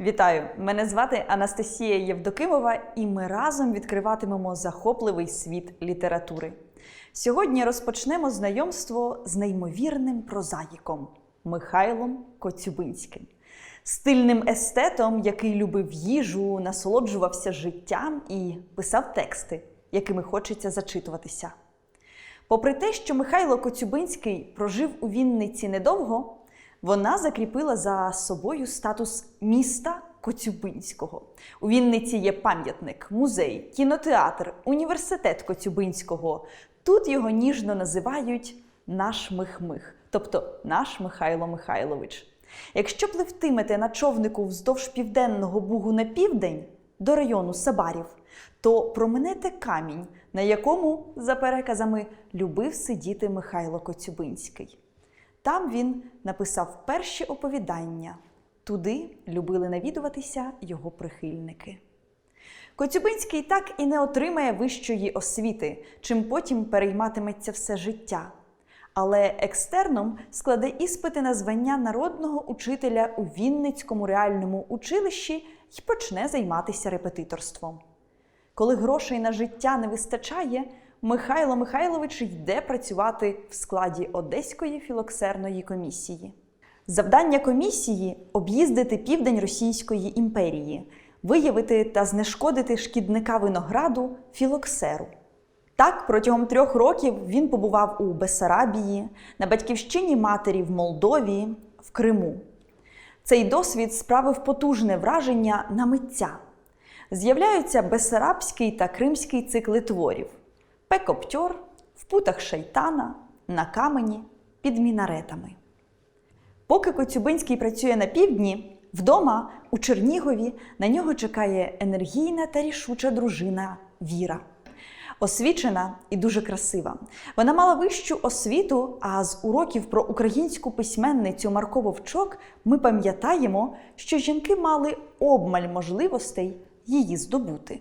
Вітаю! Мене звати Анастасія Євдокимова, і ми разом відкриватимемо захопливий світ літератури. Сьогодні розпочнемо знайомство з неймовірним прозаїком Михайлом Коцюбинським, стильним естетом, який любив їжу, насолоджувався життям і писав тексти, якими хочеться зачитуватися. Попри те, що Михайло Коцюбинський прожив у Вінниці недовго, вона закріпила за собою статус міста Коцюбинського. У Вінниці є пам'ятник, музей, кінотеатр, університет Коцюбинського. Тут його ніжно називають наш Михмих, тобто наш Михайло Михайлович. Якщо пливтимете на човнику вздовж південного бугу на південь до району Сабарів, то проминете камінь, на якому, за переказами, любив сидіти Михайло Коцюбинський. Там він написав перші оповідання. Туди любили навідуватися його прихильники. Коцюбинський так і не отримає вищої освіти, чим потім перейматиметься все життя. Але екстерном складе іспити на звання народного учителя у Вінницькому реальному училищі і почне займатися репетиторством. Коли грошей на життя не вистачає, Михайло Михайлович йде працювати в складі Одеської філоксерної комісії. Завдання комісії об'їздити південь Російської імперії, виявити та знешкодити шкідника винограду філоксеру. Так, протягом трьох років він побував у Бесарабії, на батьківщині матері в Молдові, в Криму. Цей досвід справив потужне враження на митця. З'являються Бесарабський та Кримський цикли творів Пекоптьор, в путах шайтана, на камені, під мінаретами. Поки Коцюбинський працює на півдні, вдома у Чернігові на нього чекає енергійна та рішуча дружина Віра. Освічена і дуже красива. Вона мала вищу освіту, а з уроків про українську письменницю Марко Вовчок ми пам'ятаємо, що жінки мали обмаль можливостей її здобути.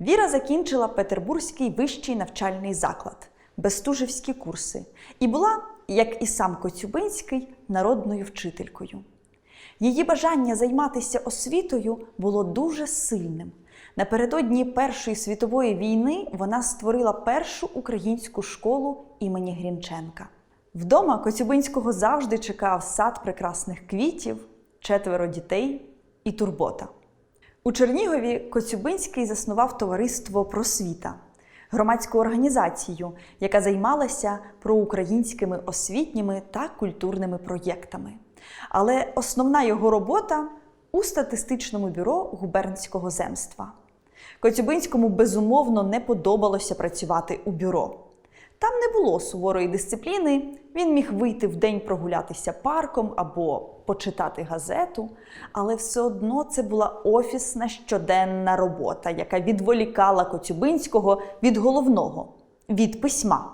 Віра закінчила Петербурзький вищий навчальний заклад, Бестужівські курси, і була, як і сам Коцюбинський, народною вчителькою. Її бажання займатися освітою було дуже сильним. Напередодні Першої світової війни вона створила першу українську школу імені Грінченка. Вдома Коцюбинського завжди чекав сад прекрасних квітів, четверо дітей і турбота. У Чернігові Коцюбинський заснував товариство Просвіта, громадську організацію, яка займалася проукраїнськими освітніми та культурними проєктами. Але основна його робота у статистичному бюро губернського земства. Коцюбинському безумовно не подобалося працювати у бюро. Там не було суворої дисципліни, він міг вийти в день прогулятися парком або почитати газету, але все одно це була офісна щоденна робота, яка відволікала Коцюбинського від головного від письма.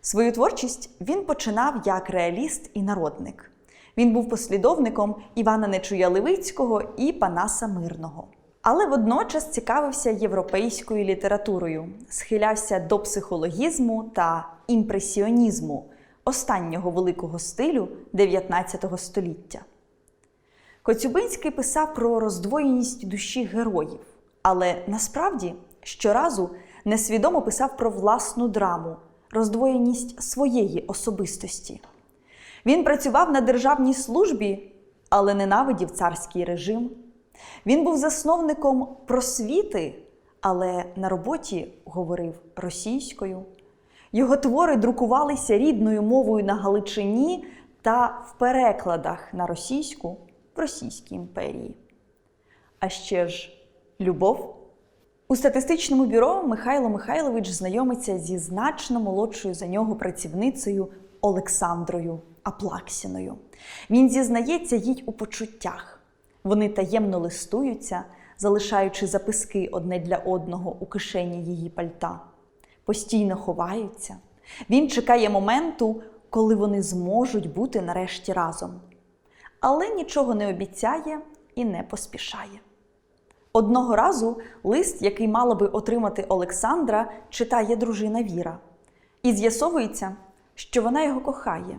Свою творчість він починав як реаліст і народник. Він був послідовником Івана Нечуя Левицького і Панаса Мирного. Але водночас цікавився європейською літературою, схилявся до психологізму та імпресіонізму останнього великого стилю 19 століття. Коцюбинський писав про роздвоєність душі героїв, але насправді щоразу несвідомо писав про власну драму, роздвоєність своєї особистості. Він працював на державній службі, але ненавидів царський режим. Він був засновником просвіти, але на роботі говорив російською. Його твори друкувалися рідною мовою на Галичині та в перекладах на російську в Російській імперії. А ще ж любов. У статистичному бюро Михайло Михайлович знайомиться зі значно молодшою за нього працівницею Олександрою Аплаксіною. Він зізнається їй у почуттях. Вони таємно листуються, залишаючи записки одне для одного у кишені її пальта. Постійно ховаються. Він чекає моменту, коли вони зможуть бути нарешті разом. Але нічого не обіцяє і не поспішає. Одного разу лист, який мала би отримати Олександра, читає дружина Віра. І з'ясовується, що вона його кохає,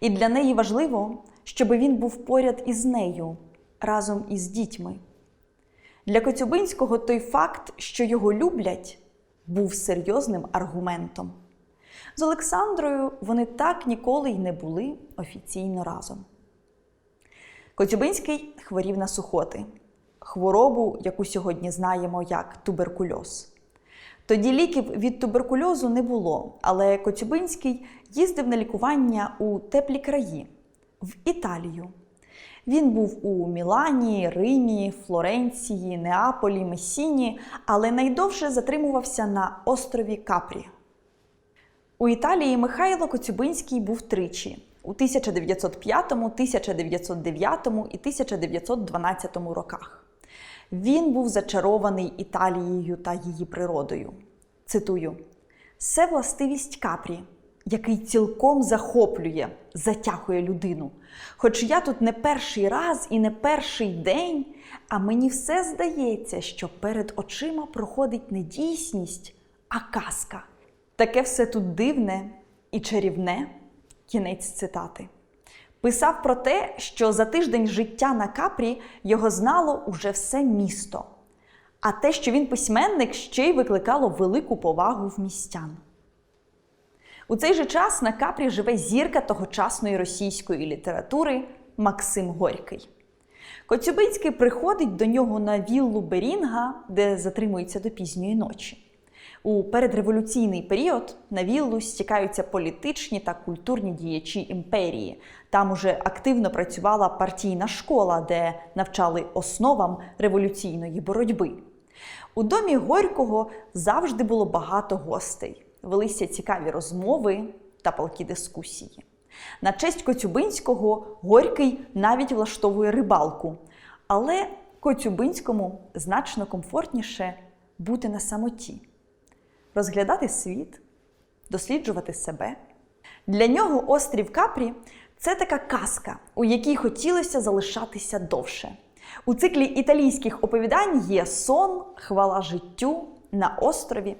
і для неї важливо, щоб він був поряд із нею, разом із дітьми. Для Коцюбинського той факт, що його люблять, був серйозним аргументом. З Олександрою вони так ніколи й не були офіційно разом. Коцюбинський хворів на сухоти, хворобу, яку сьогодні знаємо як туберкульоз. Тоді ліків від туберкульозу не було, але Коцюбинський їздив на лікування у теплі краї в Італію. Він був у Мілані, Римі, Флоренції, Неаполі, Месіні, але найдовше затримувався на острові Капрі. У Італії Михайло Коцюбинський був тричі у 1905, 1909 і 1912 роках. Він був зачарований Італією та її природою. Цитую: це властивість капрі, який цілком захоплює, затягує людину. Хоч я тут не перший раз і не перший день, а мені все здається, що перед очима проходить не дійсність, а казка. Таке все тут дивне і чарівне. Кінець цитати. Писав про те, що за тиждень життя на капрі його знало уже все місто. А те, що він письменник, ще й викликало велику повагу в містян. У цей же час на капрі живе зірка тогочасної російської літератури Максим Горький. Коцюбинський приходить до нього на віллу Берінга, де затримується до пізньої ночі. У передреволюційний період на віллу стікаються політичні та культурні діячі імперії. Там уже активно працювала партійна школа, де навчали основам революційної боротьби. У домі Горького завжди було багато гостей, велися цікаві розмови та палкі дискусії. На честь Коцюбинського Горький навіть влаштовує рибалку. Але Коцюбинському значно комфортніше бути на самоті розглядати світ, досліджувати себе. Для нього острів Капрі це така казка, у якій хотілося залишатися довше. У циклі італійських оповідань є сон, хвала життю на острові.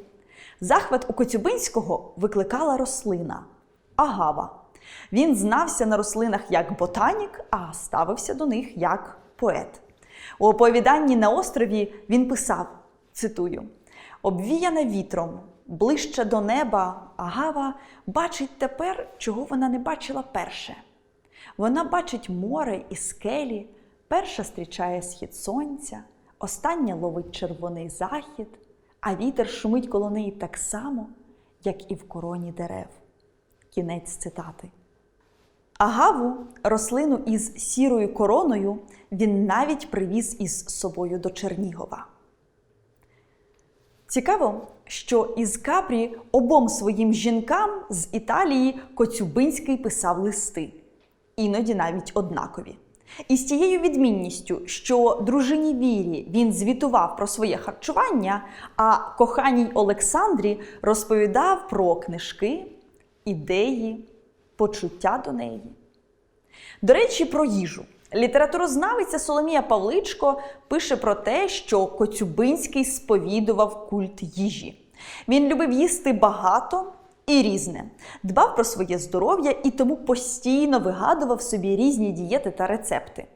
Захват у Коцюбинського викликала рослина агава. Він знався на рослинах як ботанік, а ставився до них як поет. У оповіданні на острові він писав: цитую обвіяна вітром, ближче до неба, агава бачить тепер, чого вона не бачила перше. Вона бачить море і скелі, перша зустрічає схід сонця, остання ловить червоний захід, а вітер шумить коло неї так само, як і в короні дерев. Кінець цитати. Агаву, рослину із сірою короною, він навіть привіз із собою до Чернігова. Цікаво, що із Капрі обом своїм жінкам з Італії Коцюбинський писав листи, іноді навіть однакові. І з тією відмінністю, що дружині Вірі він звітував про своє харчування, а коханій Олександрі розповідав про книжки, ідеї, почуття до неї. До речі, про їжу. Літературознавиця Соломія Павличко пише про те, що Коцюбинський сповідував культ їжі. Він любив їсти багато і різне, дбав про своє здоров'я і тому постійно вигадував собі різні дієти та рецепти.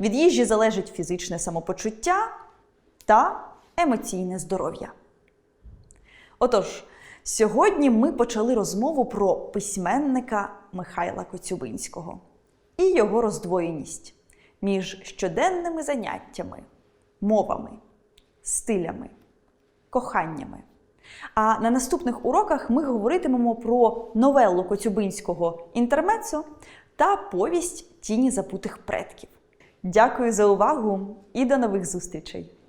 Від їжі залежить фізичне самопочуття та емоційне здоров'я. Отож, сьогодні ми почали розмову про письменника Михайла Коцюбинського і його роздвоєність між щоденними заняттями, мовами, стилями, коханнями. А на наступних уроках ми говоритимемо про новелу Коцюбинського інтермецо та повість Тіні забутих предків. Дякую за увагу і до нових зустрічей!